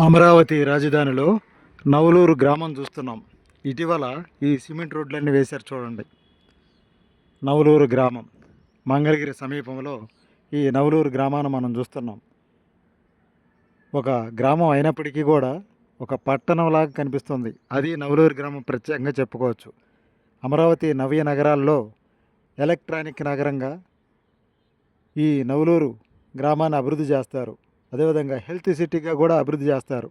అమరావతి రాజధానిలో నవలూరు గ్రామం చూస్తున్నాం. ఇటీవల ఈ సిమెంట్ రోడ్లన్నీ వేశారు చూడండి. నవలూరు గ్రామం. మంగళగిరి సమీపంలో ఈ నవలూరు గ్రామాన్ని మనం చూస్తున్నాం. ఒక గ్రామం అయినప్పటికీ కూడా ఒక పట్టణంలాగా కనిపిస్తుంది. అది నవలూరు గ్రామం ప్రత్యేకంగా చెప్పుకోవచ్చు. అమరావతి నవ్య నగరాల్లో ఎలక్ట్రానిక్ నగరంగా ఈ నవలూరు గ్రామాన్ని అభివృద్ధి చేస్తారు. అదేవిధంగా హెల్త్ సిటీగా కూడా అభివృద్ధి చేస్తారు.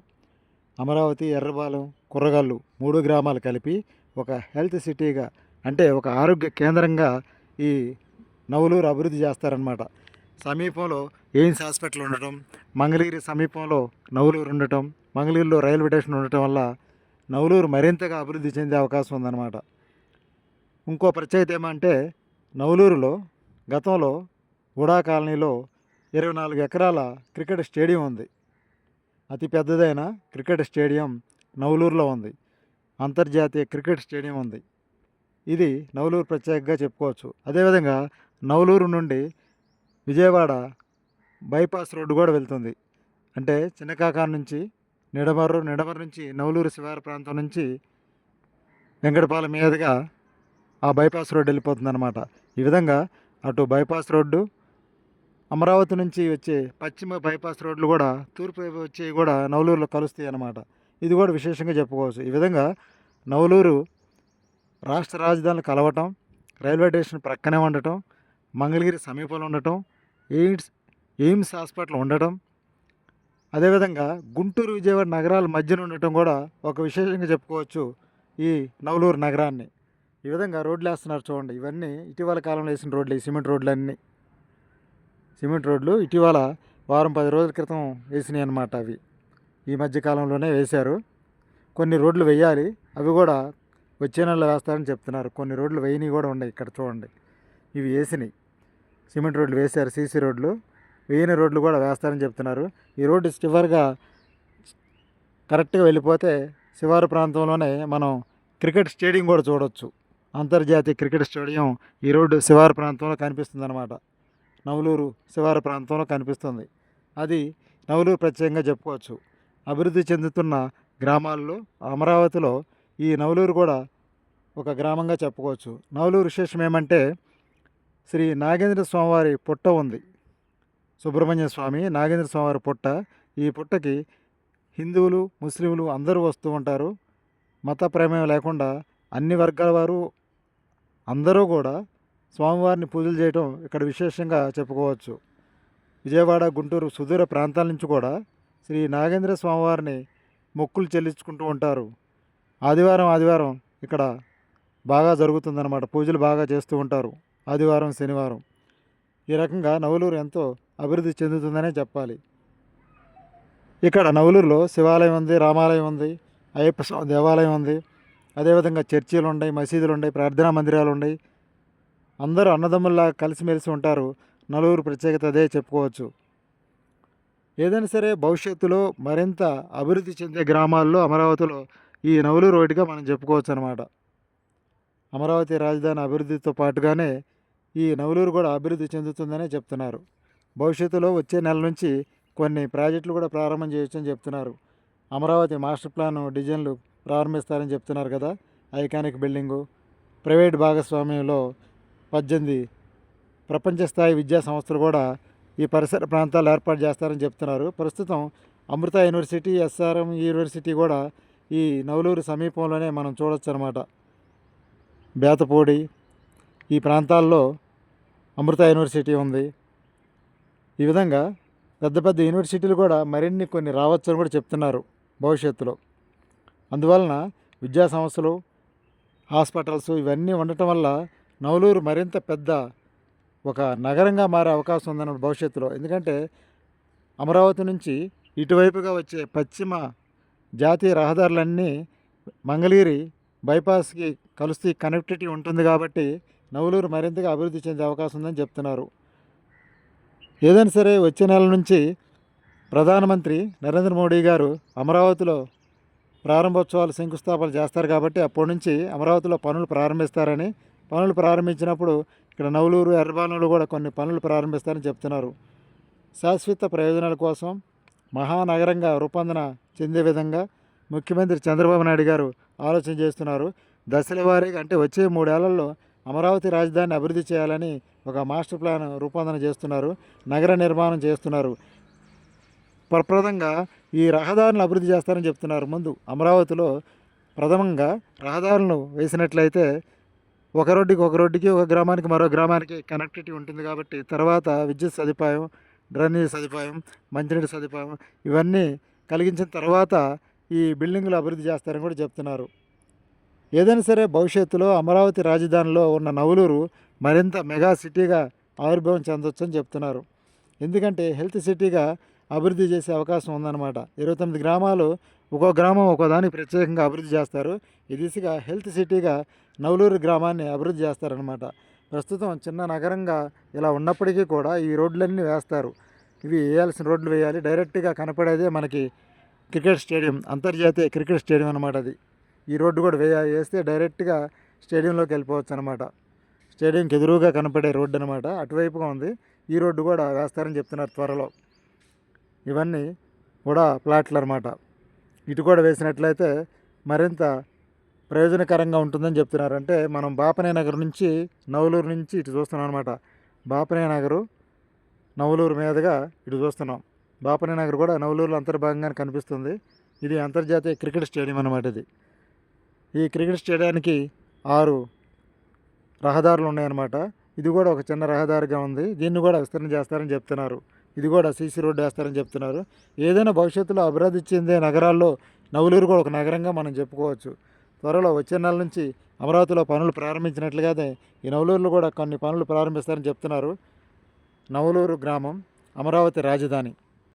అమరావతి ఎర్రబాలెం కుర్రగల్లు మూడు గ్రామాలు కలిపి ఒక హెల్త్ సిటీగా అంటే ఒక ఆరోగ్య కేంద్రంగా ఈ నవలూరు అభివృద్ధి చేస్తారనమాట సమీపంలో ఎయిమ్స్ హాస్పిటల్ ఉండటం మంగళగిరి సమీపంలో నవలూరు ఉండటం మంగళగిరిలో రైల్వే స్టేషన్ ఉండటం వల్ల నవలూరు మరింతగా అభివృద్ధి చెందే అవకాశం ఉందన్నమాట. ఇంకో ప్రత్యేకత ఏమంటే నవలూరులో గతంలో ఉడా కాలనీలో ఇరవై నాలుగు ఎకరాల క్రికెట్ స్టేడియం ఉంది. అతి పెద్దదైన క్రికెట్ స్టేడియం నవలూరులో ఉంది. అంతర్జాతీయ క్రికెట్ స్టేడియం ఉంది. ఇది నవలూరు ప్రత్యేకంగా చెప్పుకోవచ్చు. అదేవిధంగా నవలూరు నుండి విజయవాడ బైపాస్ రోడ్డు కూడా వెళ్తుంది. అంటే చిన్నకాకాని నుంచి నిడమర్రు నిడమర్రు నుంచి నవలూరు శివారు ప్రాంతం నుంచి వెంకటపాలెం మీదుగా ఆ బైపాస్ రోడ్డు వెళ్ళిపోతుంది అనమాట ఈ విధంగా అటు బైపాస్ రోడ్డు అమరావతి నుంచి వచ్చే పశ్చిమ బైపాస్ రోడ్లు కూడా తూర్పు వైపు వచ్చి కూడా నవలూరులో కలుస్తాయి అన్నమాట. ఇది కూడా విశేషంగా చెప్పుకోవచ్చు. ఈ విధంగా నవలూరు రాష్ట్ర రాజధానులు కలవటం రైల్వే స్టేషన్ ప్రక్కనే ఉండటం మంగళగిరి సమీపంలో ఉండటం ఎయిమ్స్ ఎయిమ్స్ హాస్పిటల్ ఉండటం అదేవిధంగా గుంటూరు విజయవాడ నగరాల మధ్యన ఉండటం కూడా ఒక విశేషంగా చెప్పుకోవచ్చు ఈ నవలూరు నగరాన్ని. ఈ విధంగా రోడ్లు వేస్తున్నారు చూడండి. ఇవన్నీ ఇటీవల కాలంలో వేసిన రోడ్లు ఈ సిమెంట్ రోడ్లు అన్నీ సిమెంట్ రోడ్లు ఇటీవల వారం పది రోజుల క్రితం వేసినాయి అన్నమాట అవి. ఈ మధ్య కాలంలోనే వేశారు. కొన్ని రోడ్లు వేయాలి అవి కూడా వచ్చే నెలలో వేస్తారని చెప్తున్నారు. కొన్ని రోడ్లు వేయని కూడా ఉన్నాయి ఇక్కడ చూడండి. ఇవి వేసినాయి. సిమెంట్ రోడ్లు వేశారు సీసీ రోడ్లు. వేయని రోడ్లు కూడా వేస్తారని చెప్తున్నారు. ఈ రోడ్డు చివరిగా కరెక్ట్గా వెళ్ళిపోతే శివారు ప్రాంతంలోనే మనం క్రికెట్ స్టేడియం కూడా చూడవచ్చు అంతర్జాతీయ క్రికెట్ స్టేడియం ఈ రోడ్డు శివారు ప్రాంతంలో కనిపిస్తుంది నవలూరు శివారు ప్రాంతంలో కనిపిస్తుంది. అది నవలూరు ప్రత్యేకంగా చెప్పుకోవచ్చు. అభివృద్ధి చెందుతున్న గ్రామాల్లో అమరావతిలో ఈ నవలూరు కూడా ఒక గ్రామంగా చెప్పుకోవచ్చు. నవలూరు విశేషం ఏమంటే శ్రీ నాగేంద్ర స్వామివారి పుట్ట ఉంది. సుబ్రహ్మణ్య స్వామి నాగేంద్ర స్వామివారి పుట్ట. ఈ పుట్టకి హిందువులు ముస్లింలు అందరూ వస్తూ ఉంటారు. మత ప్రమేయం లేకుండా అన్ని వర్గాల వారు అందరూ కూడా స్వామివారిని పూజలు చేయటం ఇక్కడ విశేషంగా చెప్పుకోవచ్చు. విజయవాడ గుంటూరు సుదూర ప్రాంతాల నుంచి కూడా శ్రీ నాగేంద్ర స్వామివారిని మొక్కులు చెల్లించుకుంటూ ఉంటారు. ఆదివారం ఆదివారం ఇక్కడ బాగా జరుగుతుందన్నమాట. పూజలు బాగా చేస్తూ ఉంటారు. ఆదివారం శనివారం. ఈ రకంగా నవలూరు ఎంతో అభివృద్ధి చెందుతుందనే చెప్పాలి. ఇక్కడ నవలూరులో శివాలయం ఉంది రామాలయం ఉంది అయ్యప్ప స్వామి దేవాలయం ఉంది. అదేవిధంగా చర్చిలు ఉన్నాయి మసీదులు ఉన్నాయి ప్రార్థనా మందిరాలు ఉన్నాయి. అందరూ అన్నదమ్ముల్లా కలిసిమెలిసి ఉంటారు. నలుగురు ప్రత్యేకత అదే చెప్పుకోవచ్చు. ఏదైనా సరే భవిష్యత్తులో మరింత అభివృద్ధి చెందే గ్రామాల్లో అమరావతిలో ఈ నవలూరు ఒకటిగా మనం చెప్పుకోవచ్చు అనమాట అమరావతి రాజధాని అభివృద్ధితో పాటుగానే ఈ నవలూరు కూడా అభివృద్ధి చెందుతుందనే చెప్తున్నారు. భవిష్యత్తులో వచ్చే నెల నుంచి కొన్ని ప్రాజెక్టులు కూడా ప్రారంభం చేయొచ్చని చెప్తున్నారు. అమరావతి మాస్టర్ ప్లాన్ డిజైన్లు ప్రారంభిస్తారని చెప్తున్నారు కదా. ఐకానిక్ బిల్డింగు ప్రైవేట్ భాగస్వామ్యంలో పద్దెనిమిది ప్రపంచ స్థాయి విద్యా సంస్థలు కూడా ఈ పరిసర ప్రాంతాలు ఏర్పాటు చేస్తారని చెప్తున్నారు. ప్రస్తుతం అమృత యూనివర్సిటీ ఎస్ఆర్ఎం యూనివర్సిటీ కూడా ఈ నవలూరు సమీపంలోనే మనం చూడొచ్చు అనమాట బేతపూడి ఈ ప్రాంతాల్లో అమృత యూనివర్సిటీ ఉంది. ఈ విధంగా పెద్ద పెద్ద యూనివర్సిటీలు కూడా మరిన్ని కొన్ని రావచ్చు అని కూడా చెప్తున్నారు భవిష్యత్తులో. అందువలన విద్యా సంస్థలు హాస్పిటల్స్ ఇవన్నీ ఉండటం వల్ల నవలూరు మరింత పెద్ద ఒక నగరంగా మారే అవకాశం ఉందన్న భవిష్యత్తులో. ఎందుకంటే అమరావతి నుంచి ఇటువైపుగా వచ్చే పశ్చిమ జాతీయ రహదారులన్నీ మంగళగిరి బైపాస్కి కలిసి కనెక్టివిటీ ఉంటుంది కాబట్టి నవలూరు మరింతగా అభివృద్ధి చెందే అవకాశం ఉందని చెప్తున్నారు. ఏదైనా సరే వచ్చే నెల నుంచి ప్రధానమంత్రి నరేంద్ర మోడీ గారు అమరావతిలో ప్రారంభోత్సవాలు శంకుస్థాపన చేస్తారు కాబట్టి అప్పటి నుంచి అమరావతిలో పనులు ప్రారంభిస్తారని పనులు ప్రారంభించినప్పుడు ఇక్కడ నవలూరు ఎర్రబాలంలో కూడా కొన్ని పనులు ప్రారంభిస్తారని చెప్తున్నారు. శాశ్వత ప్రయోజనాల కోసం మహానగరంగా రూపొందన చెందే విధంగా ముఖ్యమంత్రి చంద్రబాబు నాయుడు గారు ఆలోచన చేస్తున్నారు. దశల వారీగా అంటే వచ్చే మూడేళ్ళలో అమరావతి రాజధానిని అభివృద్ధి చేయాలని ఒక మాస్టర్ ప్లాన్ రూపొందన చేస్తున్నారు నగర నిర్మాణం చేస్తున్నారు. ప్రప్రదంగా ఈ రహదారులను అభివృద్ధి చేస్తారని చెప్తున్నారు. ముందు అమరావతిలో ప్రథమంగా రహదారులను వేసినట్లయితే ఒక రోడ్డుకి ఒక రోడ్డుకి ఒక గ్రామానికి మరో గ్రామానికి కనెక్టివిటీ ఉంటుంది కాబట్టి తర్వాత విద్యుత్ సదుపాయం డ్రైనేజ్ సదుపాయం మంచినీటి సదుపాయం ఇవన్నీ కలిగించిన తర్వాత ఈ బిల్డింగులు అభివృద్ధి చేస్తారని కూడా చెప్తున్నారు. ఏదైనా సరే భవిష్యత్తులో అమరావతి రాజధానిలో ఉన్న నవలూరు మరింత మెగా సిటీగా ఆవిర్భావం చెందొచ్చని చెప్తున్నారు. ఎందుకంటే హెల్త్ సిటీగా అభివృద్ధి చేసే అవకాశం ఉందన్నమాట. ఇరవై తొమ్మిది గ్రామాలు ఒక్కో గ్రామం ఒక్కో దానికి ప్రత్యేకంగా అభివృద్ధి చేస్తారు. ఈ దిశగా హెల్త్ సిటీగా నవలూరు గ్రామాన్ని అభివృద్ధి చేస్తారనమాట ప్రస్తుతం చిన్న నగరంగా ఇలా ఉన్నప్పటికీ కూడా ఈ రోడ్లన్నీ వేస్తారు. ఇవి వేయాల్సిన రోడ్లు వేయాలి. డైరెక్ట్గా కనపడేదే మనకి క్రికెట్ స్టేడియం అంతర్జాతీయ క్రికెట్ స్టేడియం అనమాట అది. ఈ రోడ్డు కూడా వేయ వేస్తే డైరెక్ట్గా స్టేడియంలోకి వెళ్ళిపోవచ్చు అనమాట స్టేడియంకి ఎదురుగా కనపడే రోడ్డు అనమాట అటువైపుగా ఉంది. ఈ రోడ్డు కూడా వేస్తారని చెప్తున్నారు త్వరలో. ఇవన్నీ కూడా ప్లాట్లు అనమాట ఇటు కూడా వేసినట్లయితే మరింత ప్రయోజనకరంగా ఉంటుందని చెప్తున్నారు అంటే మనం బాపనే నగర్ నుంచి నవలూరు నుంచి ఇటు చూస్తున్నాం అనమాట బాపనే నగరు నవలూరు మీదుగా ఇటు చూస్తున్నాం. బాపనే నగర్ కూడా నవలూరులో అంతర్భాగంగానే కనిపిస్తుంది. ఇది అంతర్జాతీయ క్రికెట్ స్టేడియం అనమాట ఇది. ఈ క్రికెట్ స్టేడియానికి ఆరు రహదారులు ఉన్నాయన్నమాట. ఇది కూడా ఒక చిన్న రహదారిగా ఉంది. దీన్ని కూడా విస్తరణ చేస్తారని చెప్తున్నారు. ఇది కూడా సీసీ రోడ్డు వేస్తారని చెప్తున్నారు. ఏదైనా భవిష్యత్తులో అభివృద్ధి చెందే నగరాల్లో నవలూరు కూడా ఒక నగరంగా మనం చెప్పుకోవచ్చు. త్వరలో వచ్చే నెల నుంచి అమరావతిలో పనులు ప్రారంభించినట్లుగానే ఈ నవలూరులో కూడా కొన్ని పనులు ప్రారంభిస్తారని చెప్తున్నారు. నవలూరు గ్రామం అమరావతి రాజధాని.